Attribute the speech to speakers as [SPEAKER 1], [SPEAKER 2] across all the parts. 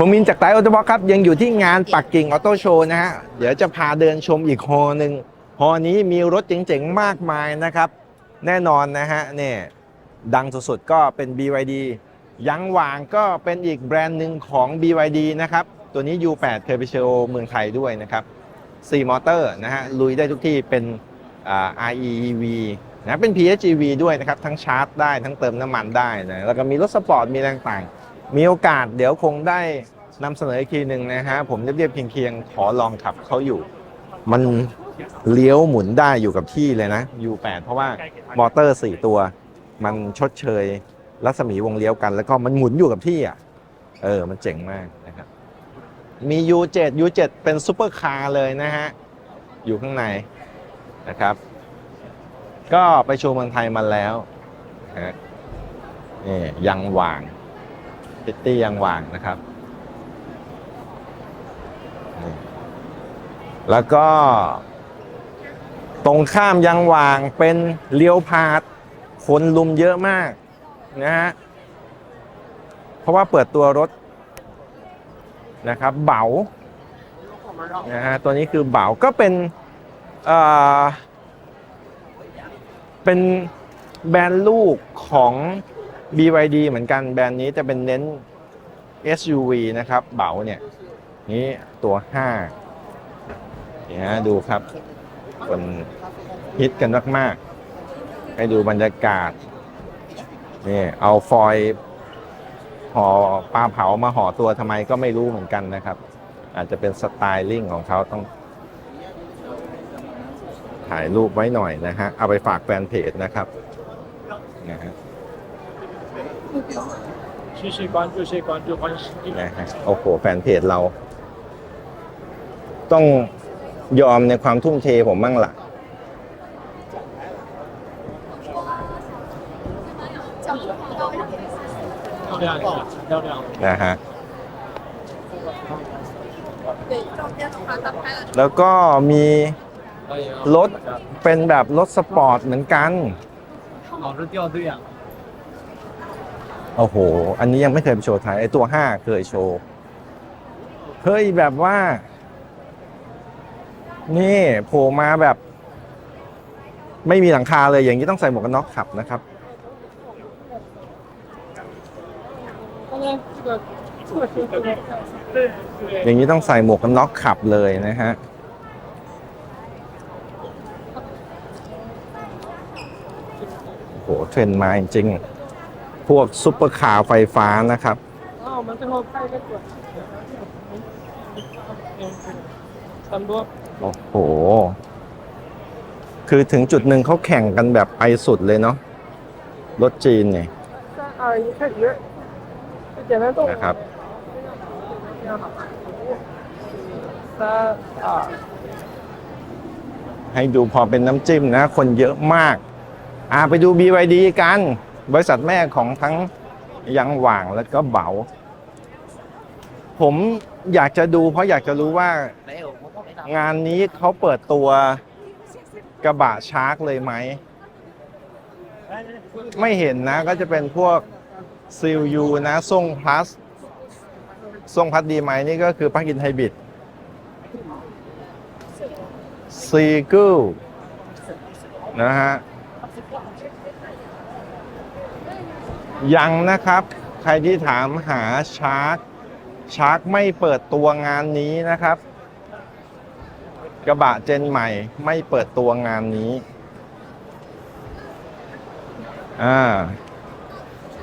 [SPEAKER 1] ผมมินจากไตรออโตบ็อกครับ ยังอยู่ที่งานปักกิ่งออโต้โชว์นะฮะ เดี๋ยวจะพาเดินชมอีกฮอหนึ่งฮอนี้มีรถเจ๋งๆ มากมายนะครับ แน่นอนนะฮะเนี่ยดังสุดๆ ก็เป็น BYD ยังหวางก็เป็นอีกแบรนด์หนึ่งของ BYD นะครับ ตัวนี้ U8 เคยไปโชว์เมืองไทยด้วยนะครับ4มอเตอร์นะฮะลุยได้ทุกที่เป็นอ่า REEV นะเป็น PHEV ด้วยนะครับ ทั้งชาร์จได้ทั้งเติมน้ำมันได้นะแล้วก็มีรถสปอร์ตมีแรงต่าง มีโอกาสเดี๋ยวคงได้นำเสนออีกทีหนึ่งนะฮะผมเรียบๆเคียงๆขอลองขับเขาอยู่ มันเลี้ยวหมุนได้อยู่กับที่เลยนะ U8 เพราะว่ามอเตอร์ 4 ตัว มันชดเชยรัศมีวงเลี้ยวกัน แล้วก็มันหมุนอยู่กับที่อะเออ มันเจ๋งมากนะครับ มี U7 U7 เป็นซูเปอร์คาร์เลยนะฮะ อยู่ข้างในนะครับ ก็ไปโชว์เมืองไทยมาแล้วนะฮะนี่ยังวางิตี้ยังวางนะครับ แล้วก็ตรงข้ามยังวางเป็นเลี้ยวพาดคนลุมเยอะมากนะฮะ เพราะว่าเปิดตัวรถนะครับ เบานะฮะตัวนี้คือเบาก็เป็นเอ่อเป็นแบรนด์ลูกของ BYD เหมือนกันแบรนด์นี้จะเป็นเน้น SUV นะครับ เบาเนี่ย นี่ตัว5เนี่ยฮะดูครับคนฮิตกันมาก ๆ ให้ดูบรรยากาศนี่เอาฟอยห่อปลาเผามาห่อตัวทำไมก็ไม่รู้เหมือนกันนะครับ อาจจะเป็นสไตลิ่งของเขาต้อง ถ่ายรูปไว้หน่อยนะฮะ เอาไปฝากแฟนเพจนะครับนะฮะ
[SPEAKER 2] 继续关注，谢谢关注，欢迎新进来。
[SPEAKER 1] นะฮะโอ้โห แฟนเพจเรา ต้องยอมในความทุ่มเทผมบ้างล่ะ
[SPEAKER 2] 漂亮，漂亮。
[SPEAKER 1] นะฮะ แล้วก็มีรถเป็นแบบรถสปอร์ตเหมือนกัน
[SPEAKER 2] 老是掉队啊！
[SPEAKER 1] โอ้โห อันนี้ยังไม่เคยไปโชว์ไทยไอตัวห้าเคยโชว์เฮ้ยแบบว่า นี่โผล่มาแบบ ไม่มีหลังคาเลยอย่างนี้ต้องใส่หมวกกันน็อกขับนะครับอย่างนี้ต้องใส่หมวกกันน็อกขับเลยนะฮะโหเทรนมาจริง พวกซุปเปอร์คาร์ไฟฟ้านะครับ
[SPEAKER 2] อ๋อมันจะ
[SPEAKER 1] โอ้โห คือถึงจุดหนึ่งเขาแข่งกันแบบไปสุดเลยเนาะรถจีน
[SPEAKER 2] ไง
[SPEAKER 1] นะครับให้ดูพอเป็นน้ำจิ้มนะ คนเยอะมาก อ่าไปดู BYD กัน บริษัทแม่ของทั้งยังหว่างแล้วก็เบาผมอยากจะดูเพราะอยากจะรู้ว่า งานนี้เขาเปิดตัวกระบะชาร์กเลยไหม ไม่เห็นนะก็จะเป็นพวกซิลยูนะส่งพลัสส่งพลัสดีไหมนี่ก็คือปลั๊กอินไฮบริดซีกิลนะฮะ ยังนะครับ ใครที่ถามหาชาร์กชาร์กไม่เปิดตัวงานนี้นะครับ กระบะเจนใหม่ไม่เปิดตัวงานนี้อ่า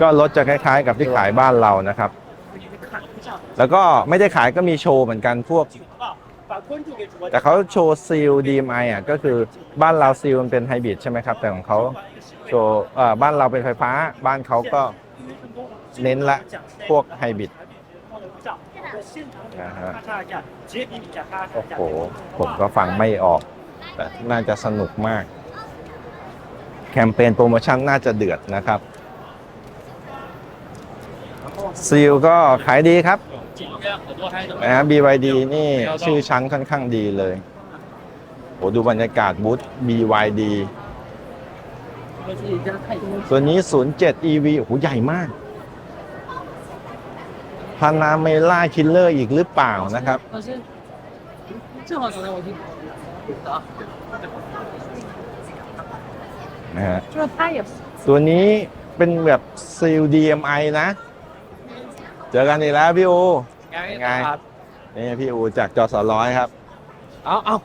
[SPEAKER 1] ก็รถจะคล้ายๆ กับที่ขายบ้านเรานะครับ แล้วก็ไม่ได้ขายก็มีโชว์เหมือนกันพวก แต่เขาโชว์ซีลดีมไออะก็คือบ้านเราซีลมันเป็นไฮบริดใช่ไหมครับ แต่ของเขา โชว์บ้านเราเป็นไฟฟ้า บ้านเขาก็เน้นละพวกไฮบริดนะฮะโอ้โห ผมก็ฟังไม่ออก แต่น่าจะสนุกมาก แคมเปญโปรโมชั่นน่าจะเดือดนะครับซีลก็ขายดีครับนะฮะ BYD นี่ชื่อชั้นค่อนข้างดีเลย โหดูบรรยากาศบูธ BYD ตัวนี้ 07 EV โอ้โหใหญ่มากพานาเมล่าคิลเลอร์อีกหรือเปล่านะครับ นะฮะตัวนี้เป็นแบบซีล DMI นะ เจอกันอีกแล้วพี่โอูยัง
[SPEAKER 2] ไง
[SPEAKER 1] นี่พี่โอจากจอสร้อยครับ
[SPEAKER 2] เอาเอา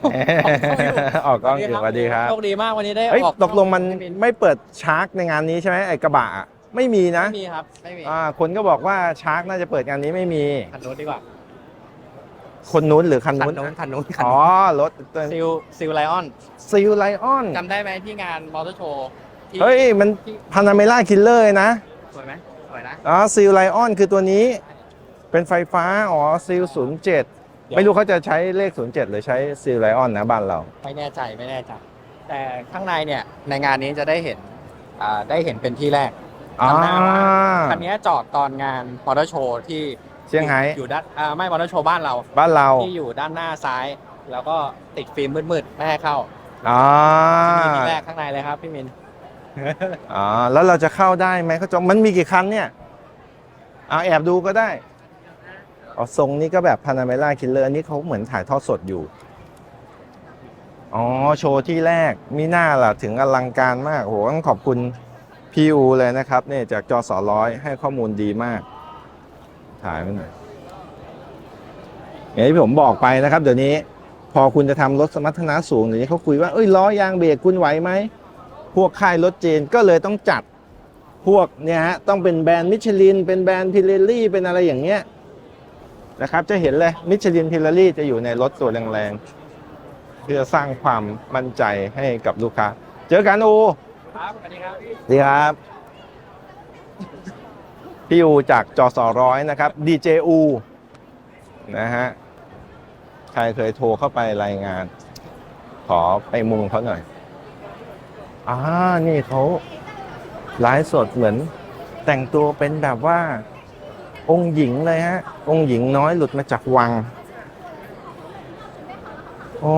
[SPEAKER 1] ออกกล้องอยู่สวัสดีครับ
[SPEAKER 2] โชคดีมากวันนี้ได้
[SPEAKER 1] เอ้ย
[SPEAKER 2] ออก
[SPEAKER 1] ตกลงมัน
[SPEAKER 2] ไไม่
[SPEAKER 1] เปิดชาร์กในงานนี้ใช่ไหมไอ้กระบะอะไม่มีนะ
[SPEAKER 2] ม่มีครับไม่มี
[SPEAKER 1] อ่าคนก็บอกว่าชาร์กน่าจะเปิดงานนี้ไม่มี
[SPEAKER 2] คันนู้นดีกว่า
[SPEAKER 1] คนนู้นหรือคัน
[SPEAKER 2] คัน
[SPEAKER 1] นู้น
[SPEAKER 2] นู้นคันนู้นคัน
[SPEAKER 1] อ๋อ
[SPEAKER 2] นู้น
[SPEAKER 1] รถ
[SPEAKER 2] ซิลซิลไลออน
[SPEAKER 1] ซีลไลออน
[SPEAKER 2] จำได้ไหมที่งานมอเตอร์โชว์ที่
[SPEAKER 1] เฮ้ย มันพานาเมล่าคิลเลอร์นะ
[SPEAKER 2] สวยไหมสวยนะ
[SPEAKER 1] อ๋อซีลไลออนคือตัวนี้ เป็นไฟฟ้า อ๋อซีลศูนย์เจ็ด ไม่รู้เขาจะใช้เลข 07 หรือใช้ซีลไลออนนะบ้านเรา
[SPEAKER 2] ไม่แน่ใจไม่แน่ใจ แต่ข้างในเนี่ยในงานนี้จะได้เห็นอ่าได้เห็นเป็นที่แรก
[SPEAKER 1] อ่า
[SPEAKER 2] จำได้ว่าคันนี้จอดตอนงานมอเตอร์โชว์ที่
[SPEAKER 1] เซี่ยงไฮ้
[SPEAKER 2] อยู่ด้านอ่าไม่มอเตอร์โชว์บ้านเรา
[SPEAKER 1] บ้านเรา
[SPEAKER 2] ที่อยู่ด้านหน้าซ้าย แล้วก็ติดฟิล์มมืดๆไม่ให้เข้า
[SPEAKER 1] อ่า
[SPEAKER 2] ที่นี่ที่แรกข้างในเลยครับพี่มิน
[SPEAKER 1] อ๋อแล้วเราจะเข้าได้ไหมเขาจองมันมีกี่คันเนี่ยเอาแอบดูก็ได้ อ๋อทรงนี้ก็แบบพานาเมล่าคิลเลอร์อันนี้เขาเหมือนถ่ายทอดสดอยู่ อ๋อ โชว์ที่แรกมีหน้าล่ะ ถึงอลังการมากโหต้องขอบคุณพี่อูเลยนะครับเนี่ยจากจอสอร้อยให้ข้อมูลดีมาก ถ่ายไว้หน่อยอย่างที่ผมบอกไปนะครับ เดี๋ยวนี้พอคุณจะทำรถสมรรถนะสูงเดี๋ยวนี้เขาคุยว่าเอ้ยล้อยางเบรกคุณไหวไหม พวกค่ายรถจีนก็เลยต้องจัดพวกเนี่ยฮะต้องเป็นแบรนด์มิชลิน เป็นแบรนด์พิเรลี่เป็นอะไรอย่างเงี้ย นะครับจะเห็นเลยมิชลินพิเรลี่จะอยู่ในรถตัวแรงๆเพื่อสร้างความมั่นใจให้กับลูกค้า เจอกันอู
[SPEAKER 2] ครับสวัสดีครับ
[SPEAKER 1] ดีครับ พี่อูจากจอสอร้อยนะครับ DJU นะฮะใครเคยโทรเข้าไปรายงาน ขอไปมุงเขาหน่อยอ่านี่เขาไลฟ์สดเหมือนแต่งตัวเป็นแบบว่า องค์หญิงเลยฮะ องค์หญิงน้อยหลุดมาจากวังอ๋อ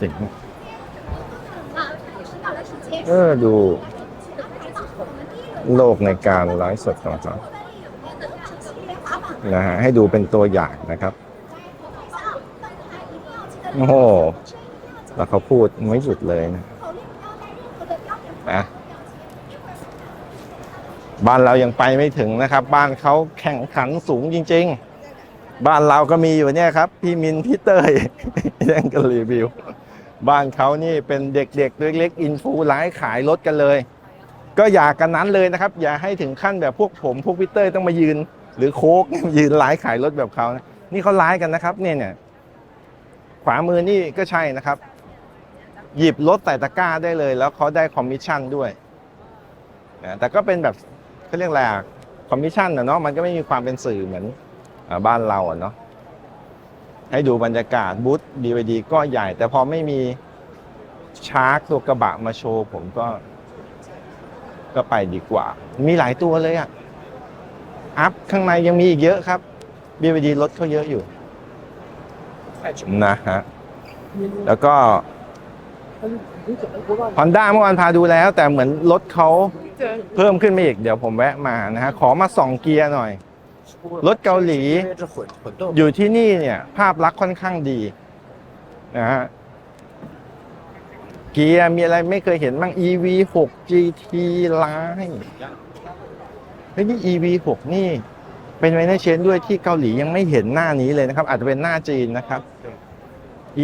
[SPEAKER 1] สิงเออดู โลกในการไลฟ์สดของเขานะฮะให้ดูเป็นตัวอย่างนะครับโอ้โหแล้วเขาพูดไม่หยุดเลยนะนะ บ้านเรายังไปไม่ถึงนะครับ บ้านเขาแข่งขันสูงจริง ๆ บ้านเราก็มีอยู่เนี่ยครับ พี่มินพี่เตยยังกันรีวิว บ้านเขานี่เป็นเด็กๆเล็กๆอินฟูไลฟ์ขายรถกันเลย ก็อย่ากันนั้นเลยนะครับ อย่าให้ถึงขั้นแบบพวกผมพวกพี่เตยต้องมายืน หรือโค้กยืนไลฟ์ขายรถแบบเขานะนี่เขาไลฟ์กันนะครับ เนี่ยเนี่ยขวามือนี่ก็ใช่นะครับ หยิบรถใส่ตะกร้าได้เลย แล้วเขาได้คอมมิชชั่นด้วยแต่ก็เป็นแบบ เขาเรียกอะไรคอมมิชชั่นนะเนาะมันก็ไม่มีความเป็นสื่อเหมือนบ้านเราอะเนาะให้ดูบรรยากาศบูธดีวดีก็ใหญ่ แต่พอไม่มีชาร์กตัวกระบะมาโชว์ ผมก็ ก็ไปดีกว่า มีหลายตัวเลยอะอัพข้างในยังมีอีกเยอะครับดีวดีรถเขาเยอะอยู่นะฮะแล้วก็ Honda เมื่อวานพาดูแล้ว แต่เหมือนรถเขา เพิ่มขึ้นมาอีกเดี๋ยวผมแวะมานะฮะขอมาส่องเกียร์หน่อย รถเกาหลี อยู่ที่นี่เนี่ย ภาพลักษณ์ค่อนข้างดีนะฮะเกียร์มีอะไรไม่เคยเห็นบ้าง EV 6 GT Line เฮ้ยนี่ EV 6นี่ เป็นไวน์เชนด้วยที่เกาหลียังไม่เห็นหน้านี้เลยนะครับ อาจจะเป็นหน้าจีนนะครับ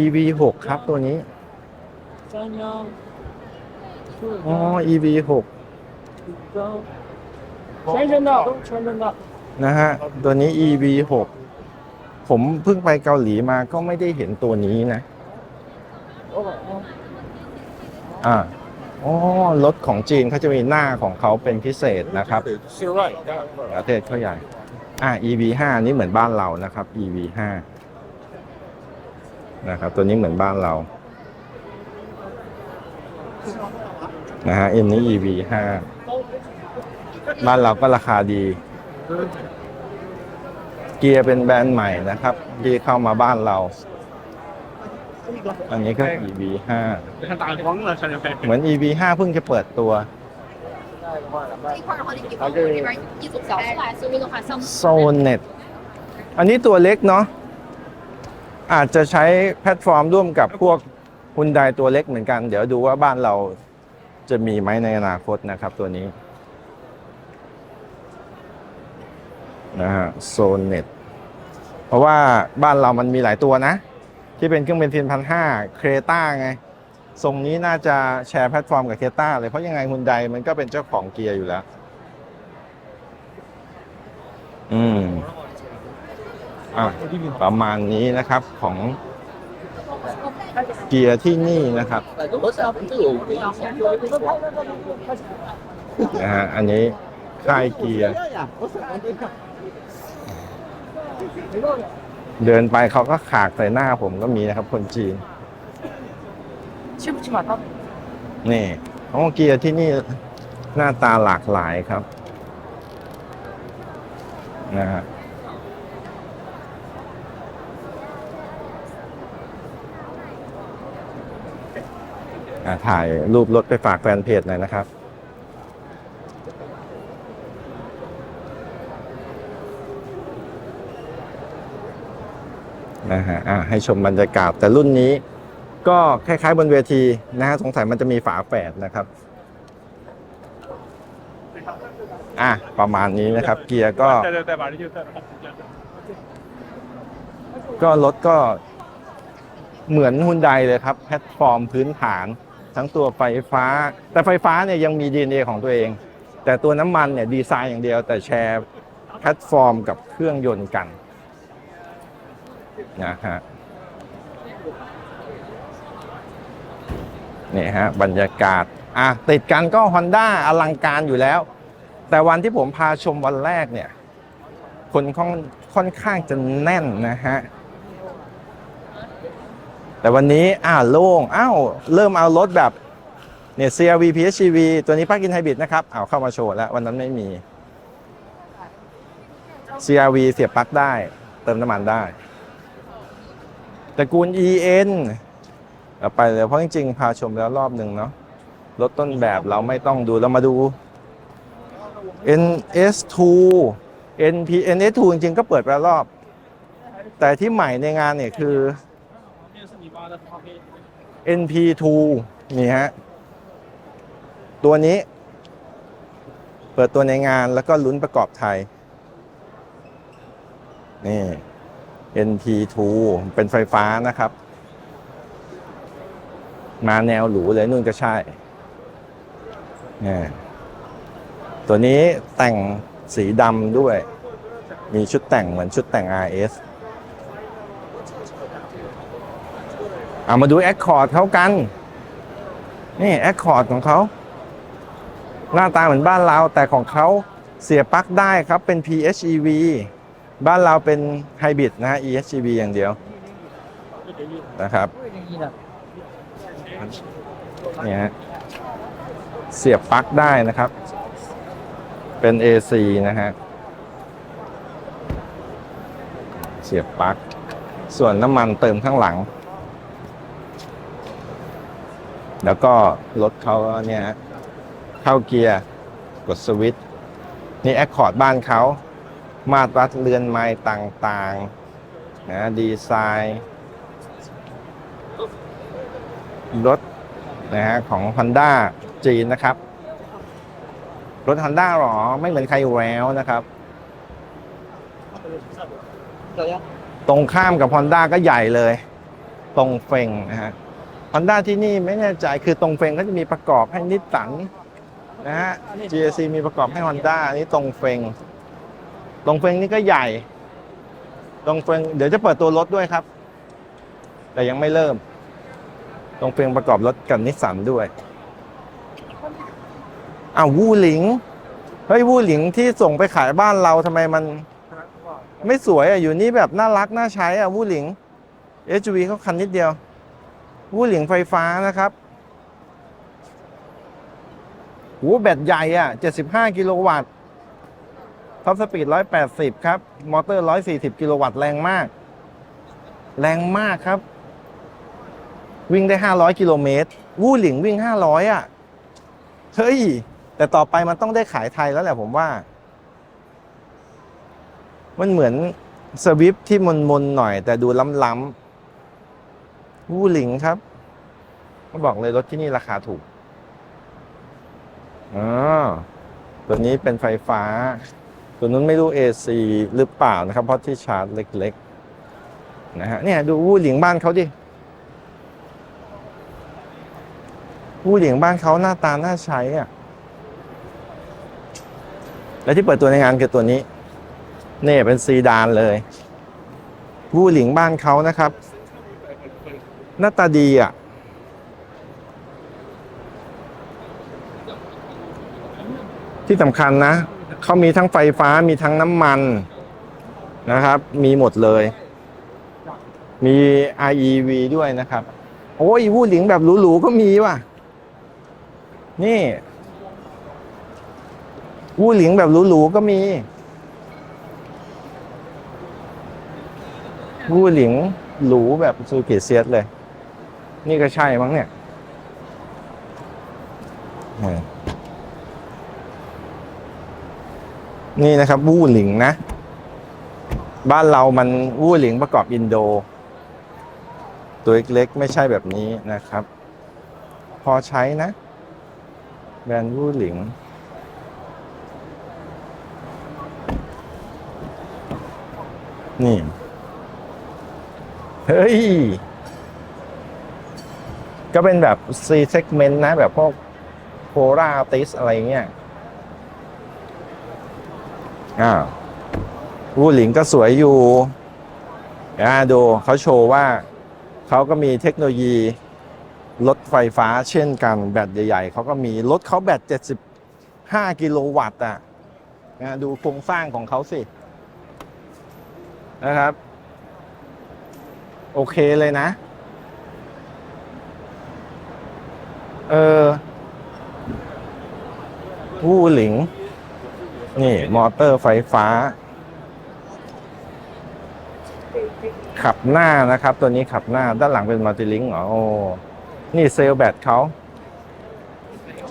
[SPEAKER 1] EV 6ครับตัวนี้
[SPEAKER 2] 三幺，
[SPEAKER 1] อ๋อ EV 6
[SPEAKER 2] ใช้ชนอกต้องใช้ช
[SPEAKER 1] นอกนะฮะ ตัวนี้ EV 6ผมเพิ่งไปเกาหลีมาก็ไม่ได้เห็นตัวนี้นะ อ่าอ๋อรถของจีนเขาจะมีหน้าของเขาเป็นพิเศษนะครับประเทศเขาใหญ่ อ่า EV 5นี่เหมือนบ้านเรานะครับ EV 5นะครับ ตัวนี้เหมือนบ้านเรา นะฮะ M นี้ EV 5 บ้านเราก็ราคาดี เกียร์เป็นแบรนด์ใหม่นะครับ ที่เข้ามาบ้านเรา อันนี้ก็ EV 5เหมือน EV 5เพิ่งจะเปิดตัว โซเน็ต อันนี้ตัวเล็กเนาะอาจจะใช้แพลตฟอร์มร่วมกับพวกฮุนไดตัวเล็กเหมือนกัน เดี๋ยวดูว่าบ้านเราจะมีไหมในอนาคตนะครับตัวนี้ นะฮะโซเน็ตเพราะว่าบ้านเรามันมีหลายตัวนะ ที่เป็นเครื่องเบนซินพันห้าเครต้าไง ทรงนี้น่าจะแชร์แพลตฟอร์มกับเครต้าเลย เพราะยังไงฮุนไดมันก็เป็นเจ้าของเกียร์อยู่แล้ว อืมอะประมาณนี้นะครับของเกียร์ที่นี่นะครับนะฮะอันนี้ค่ายเกียร์ เดินไปเขาก็ขากใส่หน้าผมก็มีนะครับ คนจีน
[SPEAKER 3] ชื่อชิมาต้
[SPEAKER 1] นนี่ฮองกีที่นี่หน้าตาหลากหลายครับนะฮะถ่ายรูปรถไปฝากแฟนเพจหน่อยนะครับ นะฮะอ่าให้ชมบรรยากาศแต่รุ่นนี้ก็คล้ายๆบนเวทีนะฮะสงสัยมันจะมีฝาแฝดนะครับอะประมาณนี้นะครับ เกียร์ก็ ก็รถก็เหมือนฮุนไดเลยครับ แพลตฟอร์มพื้นฐาน ทั้งตัวไฟฟ้า แต่ไฟฟ้าเนี่ยยังมี DNA ของตัวเอง แต่ตัวน้ำมันเนี่ยดีไซน์อย่างเดียว แต่แชร์แพลตฟอร์มกับเครื่องยนต์กัน นะฮะนี่ฮะบรรยากาศอะติดกันก็ Honda อลังการอยู่แล้ว แต่วันที่ผมพาชมวันแรกเนี่ย คนค่อนค่อนข้างจะแน่นนะฮะ แต่วันนี้อ่าโล่งอ้าวเริ่มเอารถแบบเนี่ย CRV PHEV ตัวนี้ปลั๊กอินไฮบริดนะครับเอาเข้ามาโชว์แล้ว วันนั้นไม่มี CRV เสียบปลั๊กได้ เติมน้ำมันได้ ตระกูล EN ไปเลยเพราะจริงๆ พาชมแล้วรอบหนึ่งเนาะรถต้นแบบเราไม่ต้องดูเรามาดู NS2 NP NS2 จริงๆ ก็เปิดไปรอบ แต่ที่ใหม่ในงานเนี่ยคือ NP2 นี่ฮะ ตัวนี้ เปิดตัวในงานแล้วก็ลุ้นประกอบไทย นี่ NP2 เป็นไฟฟ้านะครับ มาแนวหรูเลยนู่นก็ใช่เนี่ยตัวนี้แต่งสีดำด้วย มีชุดแต่งเหมือนชุดแต่ง RS เอามาดู Accord เขากัน นี่ Accord ของเขา หน้าตาเหมือนบ้านเราแต่ของเขาเสียปลั๊กได้ครับเป็น PHEV บ้านเราเป็นไฮบริดนะฮะ EHEV อย่างเดียวนะครับเนี่ยฮะเสียบปลั๊กได้นะครับ เป็น AC นะฮะ เสียบปลั๊ก ส่วนน้ำมันเติมข้างหลัง แล้วก็รถเขาเนี่ยฮะเข้าเกียร์ กดสวิตช์นี่แอคคอร์ดบ้านเขา มาตรวัดเรือนไม้ต่างๆนะดีไซน์รถนะฮะของ Honda จีนนะครับ รถ Honda หรอ ไม่เหมือนใครอยู่แล้วนะครับ ตรงข้ามกับ Honda ก็ใหญ่เลย ตรงเฟงนะฮะ Honda ที่นี่ไม่แน่ใจคือตรงเฟงก็จะมีประกอบให้นิสสันนะฮะ GAC มีประกอบให้ Honda อันนี้ตรงเฟง ตรงเฟงนี่ก็ใหญ่ตรงเฟงเดี๋ยวจะเปิดตัวรถด้วยครับ แต่ยังไม่เริ่มตรงเฟงประกอบรถกับนิสสันด้วยอ้าววูหลิงเฮ้ยวูหลิงที่ส่งไปขายบ้านเราทำไมมัน ไม่สวยอะอยู่นี่แบบน่ารักน่าใช้อะวูหลิง SUV เขาคันนิดเดียววูหลิงไฟฟ้านะครับโหแบตใหญ่อะ 75 กิโลวัตต์ ท็อปสปีด 180 ครับ มอเตอร์ 140 กิโลวัตต์แรงมาก แรงมากครับ วิ่งได้ 500 กิโลเมตร วู่หลิงวิ่ง 500 อะ เฮ้ย แต่ต่อไปมันต้องได้ขายไทยแล้วแหละผมว่า มันเหมือนสวิฟที่มนๆหน่อย แต่ดูล้ำๆวูหลิงครับก็บอกเลยรถที่นี่ราคาถูกอ๋อตัวนี้เป็นไฟฟ้า ตัวนู้นไม่รู้ AC หรือเปล่านะครับ เพราะที่ชาร์จเล็กๆนะฮะเนี่ยดูวูหลิงบ้านเขาดิวูหลิงบ้านเขาหน้าตาน่าใช้อะและที่เปิดตัวในงานคือตัวนี้นี่เป็นซีดานเลยวูหลิงบ้านเขานะครับ หน้าตาดีอะที่สำคัญนะ เขามีทั้งไฟฟ้ามีทั้งน้ำมันนะครับ มีหมดเลย มี REV ด้วยนะครับ โอ้ยวูหลิงแบบหรูๆก็มีว่ะ นี่วูหลิงแบบหรูๆก็มีวูหลิงหรูแบบซูเกิเซียสเลย นี่ก็ใช่มั้งเนี่ยเออ นี่นะครับวูหลิงนะ บ้านเรามันวูหลิงประกอบอินโด ตัวเล็กๆไม่ใช่แบบนี้นะครับ พอใช้นะ แบรนด์วูหลิงนี่ เฮ้ย ก็เป็นแบบ C segment นะ แบบพวกโ o ราติสอะไรเงี้ย อ้าววูหลิงก็สวยอยู่อ่าดูเขาโชว์ว่าเขาก็มีเทคโนโลยีรถไฟฟ้าเช่นกันแบตใหญ่ๆ เขาก็มีรถเขาแบต 75 กิโลวัตต์อะนะดูโครงสร้างของเขาสิ นะครับ โอเคเลยนะ เออวูหลิง นี่มอเตอร์ไฟฟ้า ขับหน้านะครับ ตัวนี้ขับหน้าด้านหลังเป็นมัลติลิงก์เหรอโอ้นี่เซลแบตเขา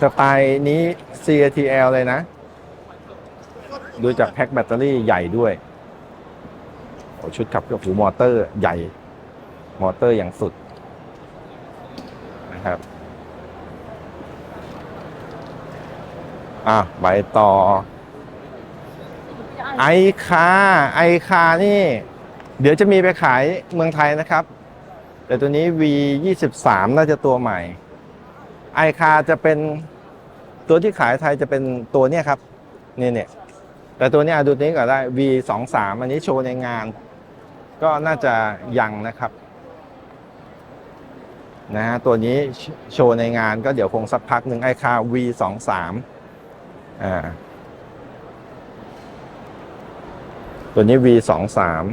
[SPEAKER 1] สไตล์นี้ CATL เลยนะ ดูจากแพ็คแบตเตอรี่ใหญ่ด้วยโอชุดขับกับหูมอเตอร์ใหญ่ มอเตอร์อย่างสุดนะครับ อะไปต่อ ไอคาไอคานี่ เดี๋ยวจะมีไปขายเมืองไทยนะครับ แต่ตัวนี้ V 2 3น่าจะตัวใหม่ไอคาจะเป็นตัวที่ขายไทยจะเป็นตัวเนี้ยครับนี่เนี่ยแต่ตัวนี้ยดูนี้ก็ได้ V 2 3อันนี้โชว์ในงาน ก็น่าจะยังนะครับนะฮะตัวนี้โชว์ในงานก็เดี๋ยวคงสักพักหนึ่งไอคา V 2 3อ่า ตัวนี้ V สองสาม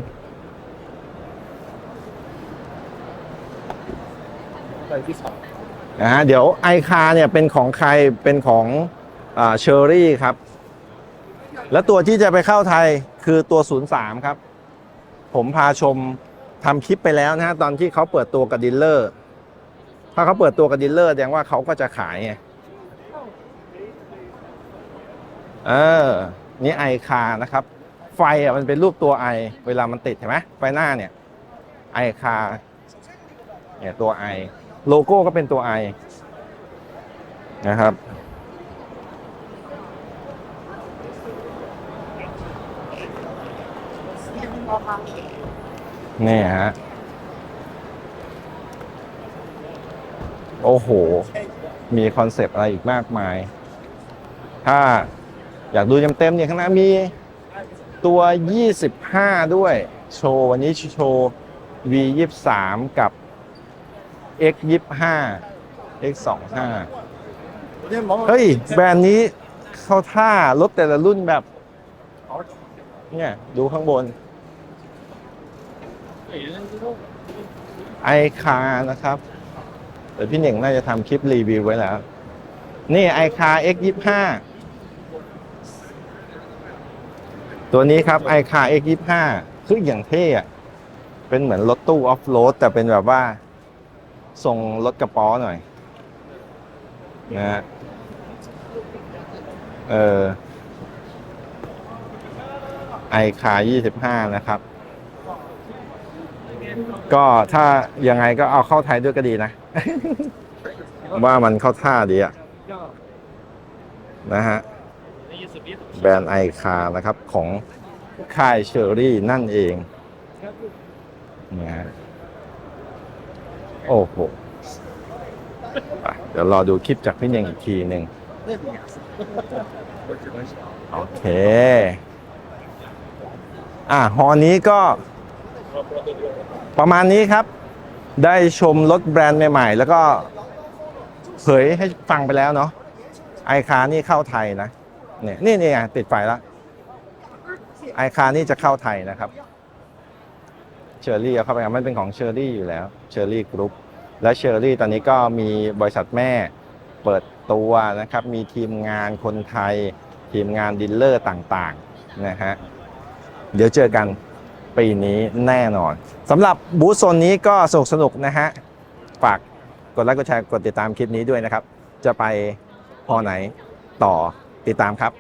[SPEAKER 1] นะฮะเดี๋ยวไอคาเนี่ยเป็นของใครเป็นของเชอรี่ครับ แล้วตัวที่จะไปเข้าไทยคือตัว 03 ครับ ผมพาชมทำคลิปไปแล้วนะฮะตอนที่เขาเปิดตัวกับดีลเลอร์ ถ้าเขาเปิดตัวกับดีลเลอร์แสดงว่าเขาก็จะขายไงเออ นี่ไอคานะครับ ไฟอะมันเป็นรูปตัวไอเวลามันติดเห็นไหมไฟหน้าเนี่ยไอคาเนี่ยตัวไอโลโก้ก็เป็นตัวไอนะครับนี่ฮะ โอ้โห มีคอนเซปต์อะไรอีกมากมาย ถ้าอยากดูเต็มๆเนี่ยข้างหน้ามี ตัว 25 ด้วย โชว์วันนี้โชว์ V 23กับ X 25 X 25เฮ้ย แบรนด์นี้เข้าท่ารถแต่ละรุ่นแบบ เนี่ย ดูข้างบน ไอคานะครับเดี๋ยวพี่เหน่งน่าจะทำคลิปรีวิวไว้แล้ว นี่ไอคา X 25 ตัวนี้ครับไ i c a r x 2 5คืออย่างเท่อะเป็นเหมือนรถตู้ออฟโรดแต่เป็นแบบว่าส่งรถกระป๋อหน่อยนะฮะเออไอคายี่สิบห้านะครับ ก็ถ้ายังไงก็เอาเข้าไทยด้วยก็ดีนะ ว่ามันเข้าท่าดีอะนะฮะ แบรนด์ไอคานะครับของค่ายเชอรี่นั่นเองนะฮะโอ้โหเดี๋ยวรอดูคลิปจากพี่เน่งอีกทีหนึ่งโอเค อะฮอนี้ก็ ประมาณนี้ครับ ได้ชมรถแบรนด์ใหม่ๆ แล้วก็เผยให้ฟังไปแล้วเนาะไอคานี่เข้าไทยนะ เนี่ยนี่นี่ไงติดไฟแล้วไอคานี่จะเข้าไทยนะครับเชอร์รี่เอาเข้าไปมันเป็นของเชอร์รี่อยู่แล้วเชอร์รี่กรุ๊ปและเชอร์รี่ตอนนี้ก็มีบริษัทแม่เปิดตัวนะครับ มีทีมงานคนไทย ทีมงานดีลเลอร์ต่างๆนะฮะเดี๋ยวเจอกันปีนี้แน่นอนสำหรับบูธโซนนี้ก็สนุกสนุกนะฮะฝากกดไลค์กดแชร์กดติดตามคลิปนี้ด้วยนะครับ จะไปพอไหนต่อ ติดตามครับ